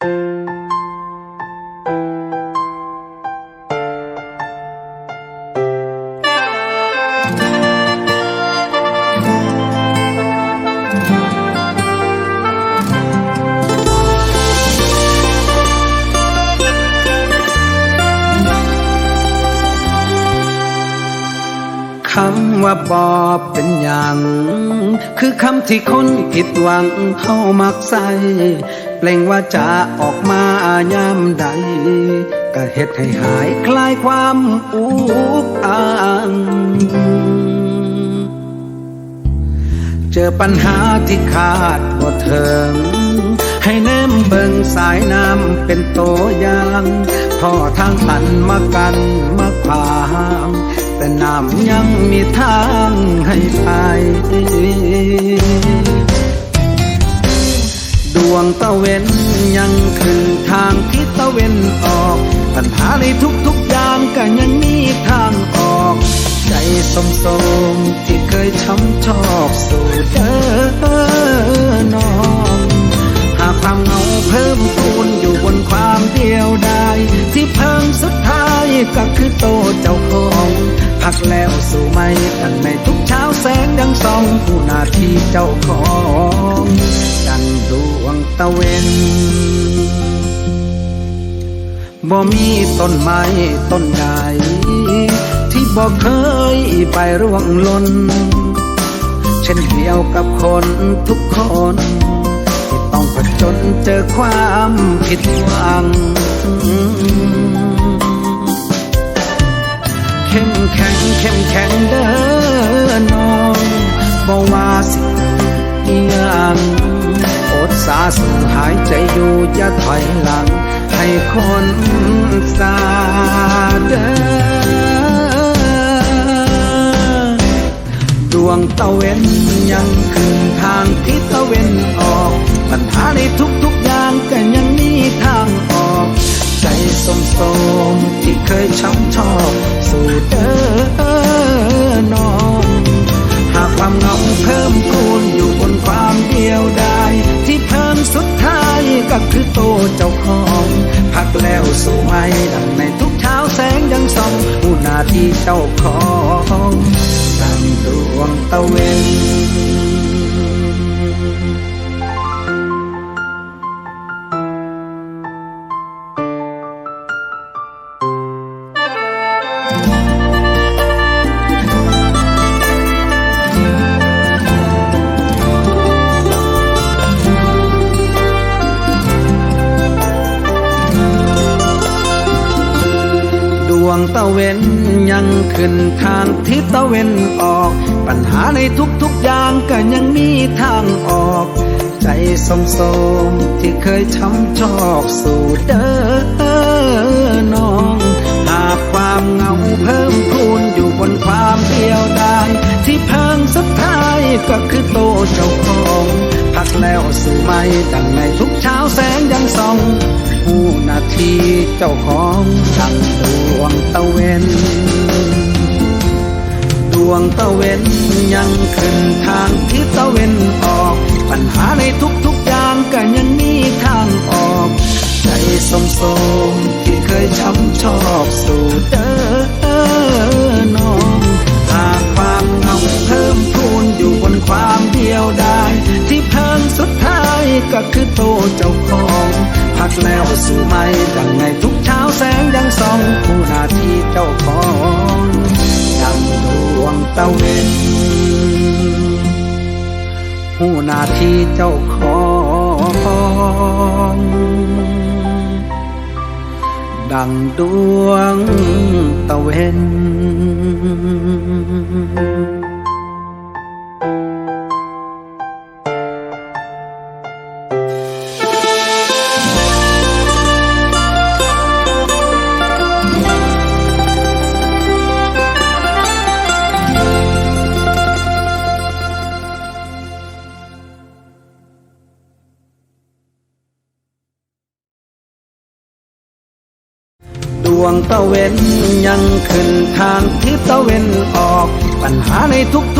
Thank you. คำว่าบอเป็นอย่างคือคำที่คนผิดหวังเข้ามักใส่เปล่งว่าจะออกมายามใดก็เฮ็ดให้หายคลายความอุกอ่างเจอปัญหาที่คาดบ่ถึงให้แนมเบิงสายน้ำเป็นตัวอย่างพอทางตันมากันมาขวาง แต่น้ำยังมีทางให้ไปดวงตะเวนยังขึ้นทางทิศตะเวนออก ปัญหาในทุกๆอย่างก็ยังมีทางออก ใจสมสมๆที่เคยช้ำชอบสู แล้วสู่ไม่ดังในทุกเช้าแสงยังสองผู้นาที่เจ้าของดันดวงตะเวนบ่มีต้นไม้ต้นใดที่บ่เคยไปร่วงลนเช่นเดียวกับคนทุกคนที่ต้องผจญเจอความผิดหวัง เข้มแข็งเด้อน้องบ่ว่าสิเอิหยังอดสาสู่หายใจอยู่อย่าถอยหลัง ให้คนสาเด้อดวงตะเวนยังขึ้นทางทิศตะเวนออก ปัญหาในทุกๆอย่างก็ยังมีทางออก ใจสมสมๆที่เคยช้ำชอบ สู่เดิน นอง หากความเหงาเพิ่มคูณอยู่บนความเดียวดายที่เพิ่มสุดท้ายก็คือโตเจ้าของ พักแล้วสู่ไม่ดังในทุกเช้าแสงยังส่องผู้นาที่เจ้าของตั้งดวงตะเวน วงตะเวนยังขึ้นทางทิศตะเวนออก ปัญหาในทุกๆอย่างก็ยังมีทางออก ใจสมสมที่เคยช้ำชอกสู่เดินน้อง หากความเหงาเพิ่มพูนอยู่บนความเดียวดายที่เพิ่งสุดท้ายก็คือโตเจ้าของพักแล้วสู่ไม่ดังในทุกเช้าแสงยังส่อง ที่เจ้าของดังดวงตะเวนดวงตะเวนยังขึ้นทางทิศตะเวนออก ปัญหาในทุกๆอย่างก็ยังมีทางออก ใจสมสมที่เคยช้ำชอบสู่เดินนองหากความเหงาเพิ่มพูนอยู่บนความเดียวดายที่เพิ่งสุดท้ายก็คือโตเจ้าของ พักแล้วสู่ไม่ดังในทุกเช้าแสงยังส่องผู้นาที่เจ้าของดังดวงตะเวนผู้นาที่เจ้าของดังดวงตะเวน วงตะเวนยังขึ้นทางทิศตะเวนออก ปัญหาในทุกๆ